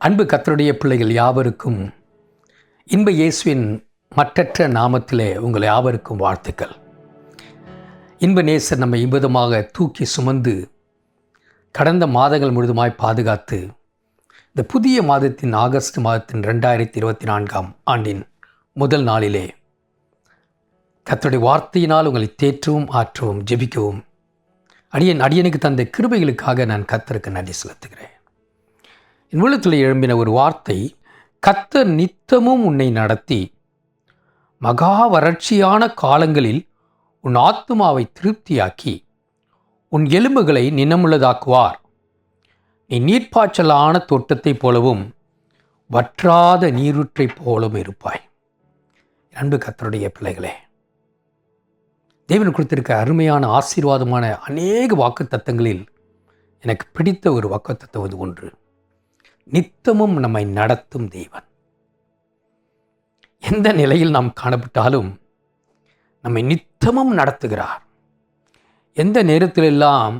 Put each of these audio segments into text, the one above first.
அன்பு கத்தருடைய பிள்ளைகள் யாவருக்கும் இன்ப இயேசுவின் மற்றற்ற நாமத்திலே உங்கள் யாவருக்கும் வாழ்த்துக்கள். இன்ப நேசர் நம்மை இன்பதமாக தூக்கி சுமந்து கடந்த மாதங்கள் முழுதுமாய் பாதுகாத்து இந்த புதிய மாதத்தின் ஆகஸ்ட் மாதத்தின் ரெண்டாயிரத்தி இருபத்தி நான்காம் ஆண்டின் முதல் நாளிலே கத்தருடைய வார்த்தையினால் உங்களை தேற்றவும் ஆற்றவும் ஜெபிக்கவும். அடியன் அடியனுக்கு தந்த கிருபைகளுக்காக நான் கத்தருக்கு நன்றி செலுத்துகிறேன். என் உள்ளத்தில் எழும்பின ஒரு வார்த்தை கத்த நித்தமும் உன்னை நடத்தி. மகா வறட்சியான காலங்களில் உன் ஆத்மாவை திருப்தியாக்கி. உன் எலும்புகளை நினமுள்ளதாக்குவார். நீ நீர்ப்பாய்ச்சலான தோட்டத்தைப் போலவும் வற்றாத நீருற்றைப் போலவும் இருப்பாய். அன்பு கத்தருடைய பிள்ளைகளே தேவன் கொடுத்திருக்க அருமையான ஆசீர்வாதமான அநேக வாக்குத்தத்தங்களில் எனக்கு பிடித்த ஒரு வாக்கு தத்துவது ஒன்று. நித்தமும் நம்மை நடத்தும் தேவன். எந்த நிலையில் நாம் காணப்பட்டாலும் நம்மை நித்தமும் நடத்துகிறார். எந்த நேரத்திலெல்லாம்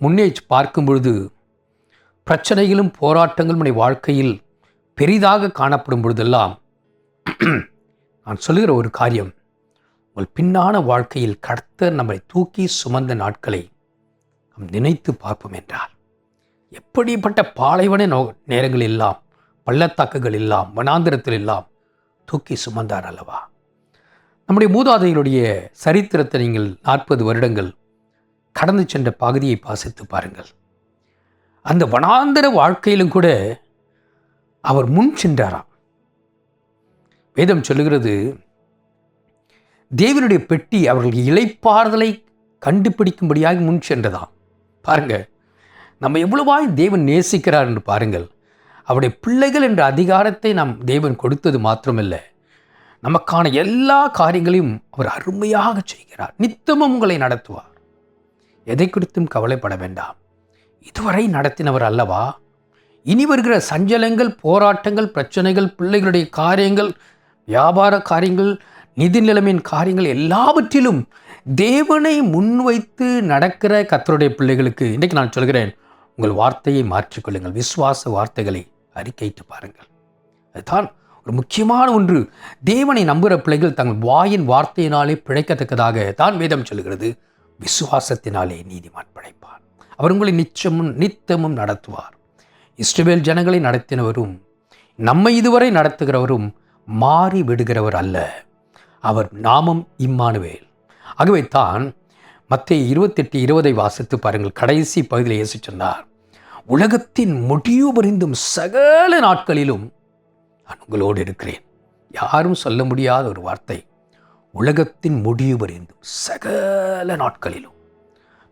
முன்னே பார்க்கும் பொழுது பிரச்சனைகளும் போராட்டங்களும் நம்முடைய வாழ்க்கையில் பெரிதாக காணப்படும் பொழுதெல்லாம் நான் சொல்லுகிற ஒரு காரியம் உங்கள் பின்னான வாழ்க்கையில் கடத்த நம்மை தூக்கி சுமந்த நாட்களை நாம் நினைத்து பார்ப்போம் என்றார். எப்படிப்பட்ட பாலைவன நோ நேரங்கள் எல்லாம் பள்ளத்தாக்குகள் எல்லாம் வனாந்திரத்தில் எல்லாம் தூக்கி சுமந்தார் அல்லவா? நம்முடைய மூதாதைகளுடைய சரித்திரத்தை நீங்கள் நாற்பது வருடங்கள் கடந்து சென்ற பகுதியை பாசித்து பாருங்கள். அந்த வனாந்திர வாழ்க்கையிலும் கூட அவர் முன் சென்றாராம். வேதம் சொல்லுகிறது தேவனுடைய பெட்டி அவர்கள் இலைப்பாறுதலை கண்டுபிடிக்கும்படியாக முன் சென்றதாம். பாருங்க நம்ம எவ்வளவாய் தேவன் நேசிக்கிறார் என்று பாருங்கள். அவருடைய பிள்ளைகள் என்ற அதிகாரத்தை நாம் தேவன் கொடுத்தது மாத்திரமல்ல. நமக்கான எல்லா காரியங்களையும் அவர் அருமையாக செய்கிறார். நித்தமும் உங்களை நடத்துவார். எதை குறித்தும் கவலைப்பட வேண்டாம். இதுவரை நடத்தினவர் அல்லவா? இனி வருகிற சஞ்சலங்கள் போராட்டங்கள் பிரச்சனைகள் பிள்ளைகளுடைய காரியங்கள் வியாபார காரியங்கள் நிதி நிலைமையின் காரியங்கள் எல்லாவற்றிலும் தேவனை முன்வைத்து நடக்கிற கத்தருடைய பிள்ளைகளுக்கு இன்றைக்கு நான் சொல்கிறேன் உங்கள் வார்த்தையை மாற்றிக்கொள்ளுங்கள். விசுவாச வார்த்தைகளை அறிக்கையிட்டு பாருங்கள். அதுதான் ஒரு முக்கியமான ஒன்று. தேவனை நம்புகிற பிள்ளைகள் தங்கள் வாயின் வார்த்தையினாலே பிழைக்கத்தக்கதாக தான் வேதம் சொல்கிறது விசுவாசத்தினாலே நீதிமான் படைப்பார் அவர் உங்களை நிச்சயமும் நித்தமும் நடத்துவார். இஸ்ரவேல் ஜனங்களை நடத்தினவரும் நம்மை இதுவரை நடத்துகிறவரும் மாறி விடுகிறவர் அல்ல. அவர் நாமம் இம்மானுவேல். ஆகவே தான் மத்திய இருபத்தெட்டு இருபதை வாசித்து பாருங்கள். கடைசி பகுதியில் இயேசு சொன்னார் உலகத்தின் முடியுபறிந்தும் சகல நாட்களிலும் நான் உங்களோடு இருக்கிறேன். யாரும் சொல்ல முடியாத ஒரு வார்த்தை. உலகத்தின் முடியுபறிந்தும் சகல நாட்களிலும்.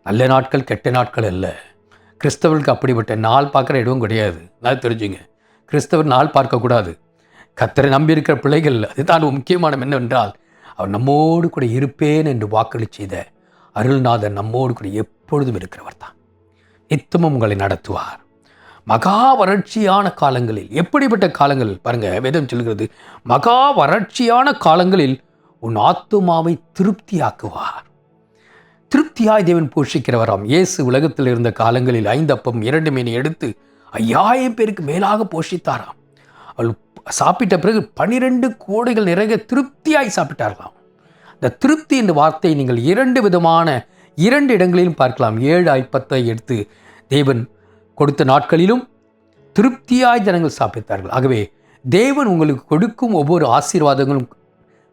நல்ல நாட்கள் கெட்ட நாட்கள் அல்ல. கிறிஸ்தவர்களுக்கு அப்படிப்பட்ட நாள் பார்க்குற இடமும் கிடையாது. நான் தெரிஞ்சுங்க. கிறிஸ்தவர் நாள் பார்க்கக்கூடாது கத்தரை நம்பியிருக்கிற பிள்ளைகள் அதுதான் முக்கியமான என்னவென்றால் அவர் நம்மோடு கூட இருப்பேன் என்று வாக்களி செய்த அருள்நாதன் நம்மோடு கூட எப்பொழுதும் இருக்கிறவர் தான். நித்தமும் உங்களை நடத்துவார். மகா வறட்சியான காலங்களில் எப்படிப்பட்ட காலங்கள் பாருங்க வேதம் சொல்கிறது மகா வறட்சியான காலங்களில் உன் ஆத்துமாவை திருப்தியாக்குவார். திருப்தியாய் தேவன் போஷிக்கிறவராம். இயேசு உலகத்தில் இருந்த காலங்களில் ஐந்து அப்பம் இரண்டு மீனை எடுத்து ஐயாயிரம் பேருக்கு மேலாக போஷித்தாராம். அவள் சாப்பிட்ட பிறகு பனிரெண்டு கோடைகள் நிறைய திருப்தியாய் சாப்பிட்டார்களாம். இந்த திருப்தி என்ற வார்த்தையை நீங்கள் இரண்டு விதமான இரண்டு இடங்களிலும் பார்க்கலாம். ஏழு ஐப்பத்தை எடுத்து தேவன் கொடுத்த நாட்களிலும் திருப்தியாய் ஜனங்கள் சாப்பிட்டார்கள். ஆகவே தேவன் உங்களுக்கு கொடுக்கும் ஒவ்வொரு ஆசீர்வாதங்களும்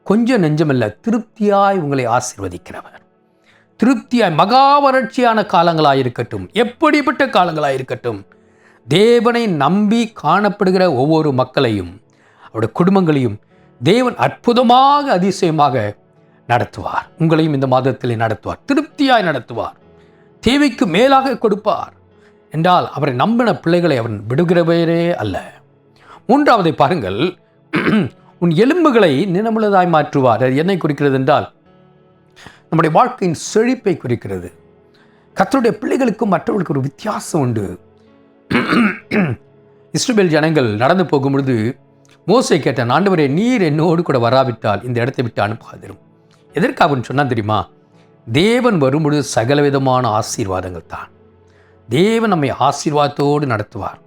கொஞ்சம் நெஞ்சமல்ல திருப்தியாய் உங்களை ஆசீர்வதிக்கிறவர். திருப்தியாய் மகா வறட்சியான காலங்களாக இருக்கட்டும் எப்படிப்பட்ட காலங்களாயிருக்கட்டும் தேவனை நம்பி காணப்படுகிற ஒவ்வொரு மக்களையும் அவருடைய குடும்பங்களையும் தேவன் அற்புதமாக அதிசயமாக நடத்துவார். உங்களையும் இந்த மாதத்தில் நடத்துவார். திருப்தியாய் நடத்துவார். தேவைக்கு மேலாக கொடுப்பார். என்றால் அவரை நம்பின பிள்ளைகளை அவன் விடுகிறவரே அல்ல. மூன்றாவதை பாருங்கள். உன் எலும்புகளை நினமுள்ளதாய் மாற்றுவார். அது என்னை குறிக்கிறது என்றால் நம்முடைய வாழ்க்கையின் செழிப்பை குறிக்கிறது. கத்தருடைய பிள்ளைகளுக்கும் மற்றவர்களுக்கு ஒரு வித்தியாசம் உண்டு. இஸ்ரேல் ஜனங்கள் நடந்து போகும்பொழுது மோசை கேட்ட ஆண்டவரே நீர் என்னோடு கூட வராவிட்டால் இந்த இடத்தை விட்டு அனுப்பாதிரும். எதற்காகன்னு அவன் சொன்னான் தெரியுமா? தேவன் வரும்பொழுது சகலவிதமான ஆசீர்வாதங்கள் தான். தேவன் நம்மை ஆசீர்வாதத்தோடு நடத்துவார்.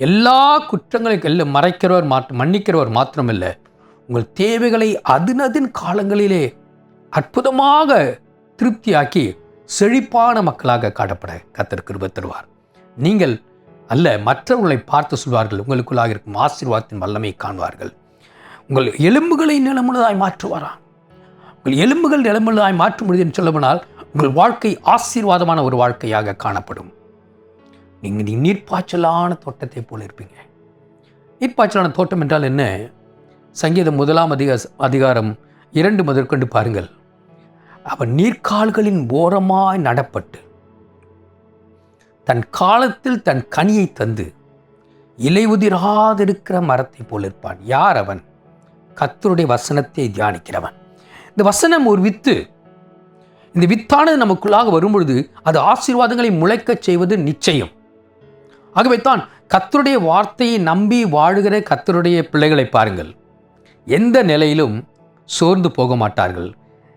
எல்லா குற்றங்களுக்கு எல்லாம் மறைக்கிறவர் மாற்ற மன்னிக்கிறவர் மாத்திரமில்லை உங்கள் தேவைகளை அதினதின் காலங்களிலே அற்புதமாக திருப்தியாக்கி செழிப்பான மக்களாக காட்டப்பட கத்தர் கிருபை தருவார். நீங்கள் அல்ல மற்றவர்களை பார்த்து சொல்வார்கள் உங்களுக்குள்ளாக இருக்கும் ஆசீர்வாதத்தின் வல்லமை காண்பார்கள் உங்கள் எலும்புகளை நிலமுள்ளதாய் மாற்றுவாராம். உங்கள் எலும்புகள் எலும்புகளாய் மாற்ற முடியும் என்று சொல்லப்போனால் உங்கள் வாழ்க்கை ஆசீர்வாதமான ஒரு வாழ்க்கையாக காணப்படும். நீங்கள் நீ நீர்ப்பாய்ச்சலான தோட்டத்தை போல இருப்பீங்க. நீர்ப்பாய்ச்சலான தோட்டம் என்றால் என்ன? சங்கீதம் முதலாம் அதிக அதிகாரம் இரண்டு முதற்கொண்டு பாருங்கள். அவன் நீர்க்கால்களின் ஓரமாய் நடப்பட்டு தன் காலத்தில் தன் கனியை தந்து இலை உதிராதிருக்கிற மரத்தை போல் இருப்பான். யார் அவன்? கத்தருடைய வசனத்தை தியானிக்கிறவன். இந்த வசனம் ஒரு வித்து. இந்த வித்தானது நமக்குள்ளாக வரும்பொழுது அது ஆசீர்வாதங்களை முளைக்கச் செய்வது நிச்சயம். ஆகவே தான் கத்தருடைய வார்த்தையை நம்பி வாழுகிற கத்தருடைய பிள்ளைகளை பாருங்கள். எந்த நிலையிலும் சோர்ந்து போக மாட்டார்கள்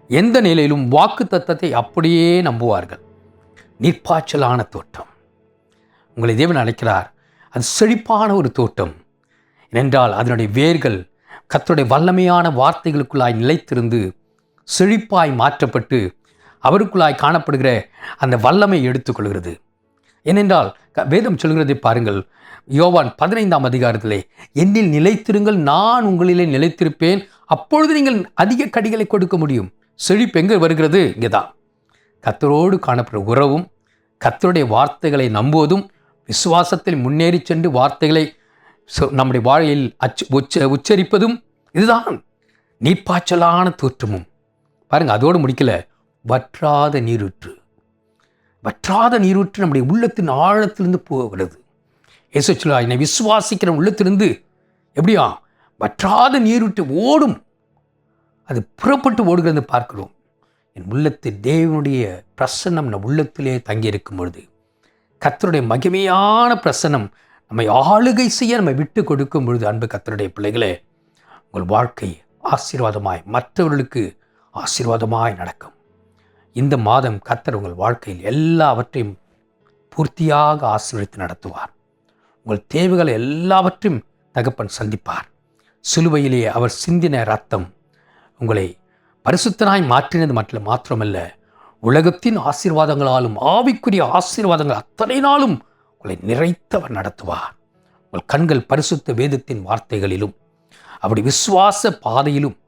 எந்த நிலையிலும் வாக்கு தத்தத்தை அப்படியே நம்புவார்கள். நீர்ப்பாய்ச்சலான தோட்டம். உங்களை தேவன் அழைக்கிறார். அது செழிப்பான ஒரு தோட்டம். ஏனென்றால் அதனுடைய வேர்கள் கத்தருடைய வல்லமையான வார்த்தைகளுக்குள்ளாய் நிலைத்திருந்து செழிப்பாய் மாற்றப்பட்டு அவருக்குள்ளாய் காணப்படுகிற அந்த வல்லமை எடுத்துக்கொள்கிறது. ஏனென்றால் க- வேதம் சொல்கிறதை பாருங்கள் யோவான் பதினைந்தாம் அதிகாரத்திலே என்னில் நிலைத்திருங்கள் நான் உங்களிலே நிலைத்திருப்பேன். அப்பொழுது நீங்கள் அதிக கடிகளை கொடுக்க முடியும். செழிப்பு எங்கே வருகிறது? இங்கே தான் கத்தரோடு காணப்படுற உறவும் கத்தருடைய வார்த்தைகளை நம்புவதும் விசுவாசத்தில் முன்னேறி சென்று வார்த்தைகளை சொ- நம்முடைய வாழையில் அச்சு உச்ச உச்சரிப்பதும் இதுதான். நீப்பாச்சலான தோற்றமும். பாருங்க அதோடு முடிக்கல. வற்றாத நீரூற்று. வற்றாத நீரூற்று நம்முடைய உள்ளத்தின் ஆழத்திலிருந்து போகிறது. இயேசு என்னை விசுவாசிக்கிற உள்ளத்திலிருந்து எப்படியா? வற்றாத நீரூற்று ஓடும். அது புறப்பட்டு ஓடுகிறது பார்க்கிறோம். என் உள்ளத்தில் தேவனுடைய பிரசன்னம் நம் உள்ளத்திலே தங்கியிருக்கும் பொழுது கத்தருடைய மகிமையான பிரசன்னம் நம்மை ஆளுகை செய்ய நம்மை விட்டு கொடுக்கும் பொழுது அன்பு கத்தருடைய பிள்ளைகளே உங்கள் வாழ்க்கை ஆசீர்வாதமாய் மற்றவர்களுக்கு ஆசீர்வாதமாய் நடக்கும். இந்த மாதம் கத்தர் உங்கள் வாழ்க்கையில் எல்லாவற்றையும் பூர்த்தியாக ஆசீர்வதித்து நடத்துவார். உங்கள் தேவைகளை எல்லாவற்றையும் தகப்பன் சந்திப்பார். சிலுவையிலே அவர் சிந்தின ரத்தம் உங்களை பரிசுத்தனாய் மாற்றினது மட்டும் மாத்திரமல்ல உலகத்தின் ஆசீர்வாதங்களாலும் ஆவிக்குரிய ஆசீர்வாதங்கள் அத்தனை நாளும் உங்களை நிறைத்தவர் நடத்துவார். உங்கள் கண்கள் பரிசுத்த வேதத்தின் வார்த்தைகளிலும் அப்படி விசுவாச பாதையிலும்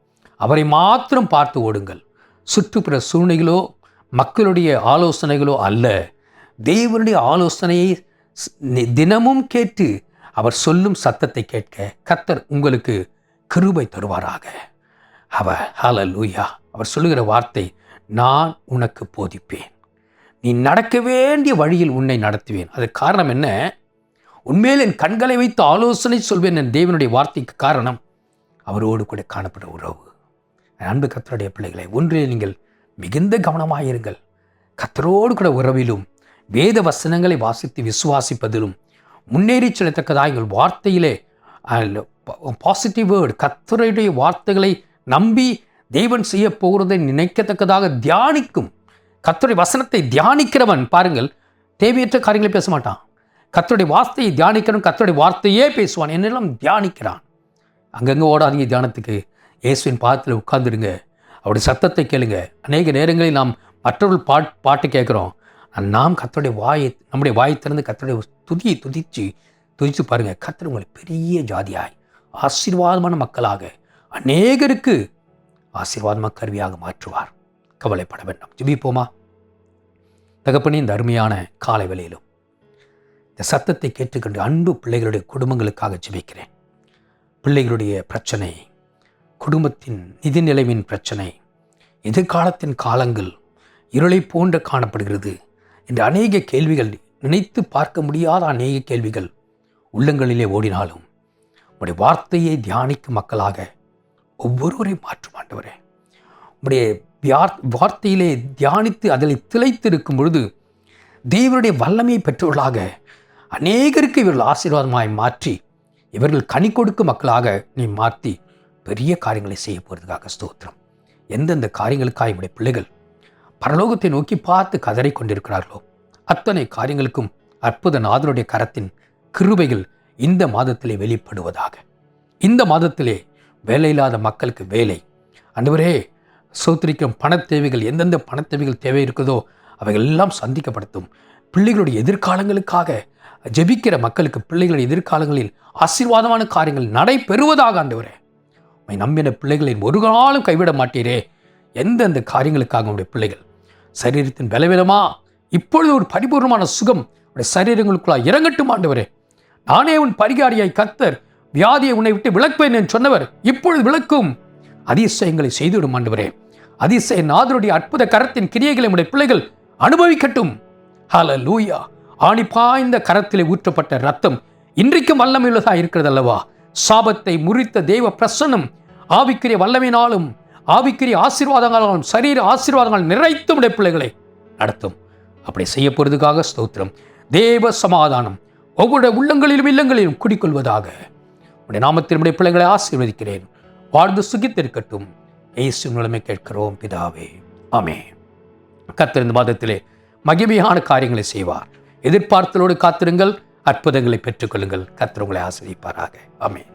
அவரை மாத்திரம் பார்த்து ஓடுங்கள். சுற்றுப்புற சூழ்நிலைகளோ மக்களுடைய ஆலோசனைகளோ அல்ல. தேவனுடைய ஆலோசனையை தினமும் கேட்டு அவர் சொல்லும் சத்தத்தை கேட்க கத்தர் உங்களுக்கு கிருபை தருவாராக. அவ ஹல லூயா அவர் சொல்லுகிற வார்த்தை நான் உனக்கு போதிப்பேன். நீ நடக்க வேண்டிய வழியில் உன்னை நடத்துவேன். அது காரணம் என்ன? உண்மையில் என் கண்களை வைத்து ஆலோசனை சொல்வேன் என் தேவனுடைய வார்த்தைக்கு காரணம் அவரோடு கூட காணப்பட உறவு. அன்பு கத்தருடைய பிள்ளைகளை ஒன்றில் நீங்கள் மிகுந்த கவனமாயிருங்கள் கத்தரோடு கூட உறவிலும் வேத வசனங்களை வாசித்து விசுவாசிப்பதிலும் முன்னேறி செல்லத்தக்கதாக எங்கள் வார்த்தையிலே பாசிட்டிவ் வேர்டு கத்தருடைய வார்த்தைகளை நம்பி தெய்வன் செய்ய போகிறதை நினைக்கத்தக்கதாக தியானிக்கும். கத்தருடைய வசனத்தை தியானிக்கிறவன் பாருங்கள் தேவையற்ற காரியங்களை பேச மாட்டான். கத்தருடைய வார்த்தையை தியானிக்கிறவன் கத்தருடைய வார்த்தையே பேசுவான் என்னெல்லாம் தியானிக்கிறான். அங்கங்கே ஓடாதீங்க தியானத்துக்கு. இயேசுவின் பாதத்தில் உட்கார்ந்துடுங்க. அவருடைய சத்தத்தை கேளுங்க. அநேக நேரங்களில் நாம் மற்றவர்கள் பாட் பாட்டு கேட்குறோம். நாம் கத்தருடைய வாயை நம்முடைய வாயை திறந்து கத்தருடைய துதியை துதிச்சு துதிச்சு பாருங்க. கத்தர் உங்களை பெரிய ஜாதியாய் ஆசீர்வாதமான மக்களாக அநேகருக்கு ஆசீர்வாதமாக கருவியாக மாற்றுவார். கவலைப்பட வேண்டாம். ஜிபிப்போமா? தகப்பனே இந்த அருமையான காலை வேலையிலும் இந்த சத்தத்தை கேட்டுக்கொண்டு அன்பு பிள்ளைகளுடைய குடும்பங்களுக்காக ஜிபிக்கிறேன். பிள்ளைகளுடைய பிரச்சனை குடும்பத்தின் நிதி நிலைமையின் பிரச்சனை. எதிர்காலத்தின் காலங்கள் இருளை போன்று காணப்படுகிறது என்று அநேக கேள்விகள் நினைத்து பார்க்க முடியாத அநேக கேள்விகள் உள்ளங்களிலே ஓடினாலும் உடைய வார்த்தையை தியானிக்கும் மக்களாக ஒவ்வொருவரையும் மாற்றும் ஆண்டவரே. உடைய வார்த்தையிலே தியானித்து அதில் திளைத்திருக்கும் பொழுது தேவனுடைய வல்லமையை பெற்றவர்களாக அநேகருக்கு இவர்கள் ஆசீர்வாதமாய் மாற்றி இவர்கள் கனி கொடுக்கும் மக்களாக நீ மாற்றி பெரிய காரியங்களை செய்ய போகிறதுக்காக ஸ்தோத்திரம். எந்தெந்த காரியங்களுக்காக இவருடைய பிள்ளைகள் பரலோகத்தை நோக்கி பார்த்து கதறிக் கொண்டிருக்கிறார்களோ அத்தனை காரியங்களுக்கும் அற்புத நாதனுடைய கரத்தின் கிருபைகள் இந்த மாதத்திலே வெளிப்படுவதாக. இந்த மாதத்திலே வேலையில்லாத மக்களுக்கு வேலை. அன்றுவரே சோத்திரிக்கும் பண தேவைகள் எந்தெந்த பண தேவைகள் தேவை இருக்குதோ அவைகள் எல்லாம் சந்திக்கப்படுத்தும். பிள்ளைகளுடைய எதிர்காலங்களுக்காக ஜெபிக்கிற மக்களுக்கு பிள்ளைகளுடைய எதிர்காலங்களில் ஆசீர்வாதமான காரியங்கள் நடைபெறுவதாக ஆண்டவரே உம்மை நம்பின பிள்ளைகளை ஒரு நாளும் கைவிட மாட்டீரே. எந்தெந்த காரியங்களுக்காக உடைய பிள்ளைகள்? சரீரத்தின் பலவீனமா? இப்பொழுது ஒரு பரிபூர்ணமான சுகம் உடைய சரீரங்களுக்குள்ளா இறங்கட்டும் ஆண்டவரே. நானே உன் பரிகாரியாய் கத்தர் வியாதியை உன்னை விட்டு விளக்குவேன் என்று சொன்னவர் இப்பொழுது விளக்கும் அதிசயங்களை செய்துவிடும் ஆண்டவரே. அதிசய நாதருடைய அற்புத கரத்தின் கிரியைகளை உடைய பிள்ளைகள் அனுபவிக்கட்டும். ஹல லூயா ஆணி பாய்ந்த கரத்திலே ஊற்றப்பட்ட ரத்தம் இன்றைக்கும் வல்லமையுள்ளதாக இருக்கிறது அல்லவா சாபத்தை முறித்த தெய்வ பிரசன்னம் ஆவிக்குரிய வல்லமையினாலும் ஆவிக்குரிய ஆசீர்வாதங்களாலும் சரீர ஆசீர்வாதங்கள் நிறைத்தும் உடைய பிள்ளைகளை நடத்தும். அப்படி செய்ய போகிறதுக்காக ஸ்தோத்திரம். தேவ சமாதானம். ஒவ்வொரு உள்ளங்களிலும் இல்லங்களிலும் குடிக்கொள்வதாக. உடைய நாமத்தினுடைய பிள்ளைகளை ஆசீர்வதிக்கிறேன். வாழ்ந்து சுகித்திருக்கட்டும். இயேசு நிலைமை கேட்கிறோம் பிதாவே. ஆமே கத்திருந்த இந்த மாதத்திலே மகிமையான காரியங்களை செய்வார். எதிர்பார்த்தலோடு காத்திருங்கள். அற்புதங்களை பெற்றுக்கொள்ளுங்கள். கர்த்தர் உங்களை ஆசிரியப்பாராக ஆமென்.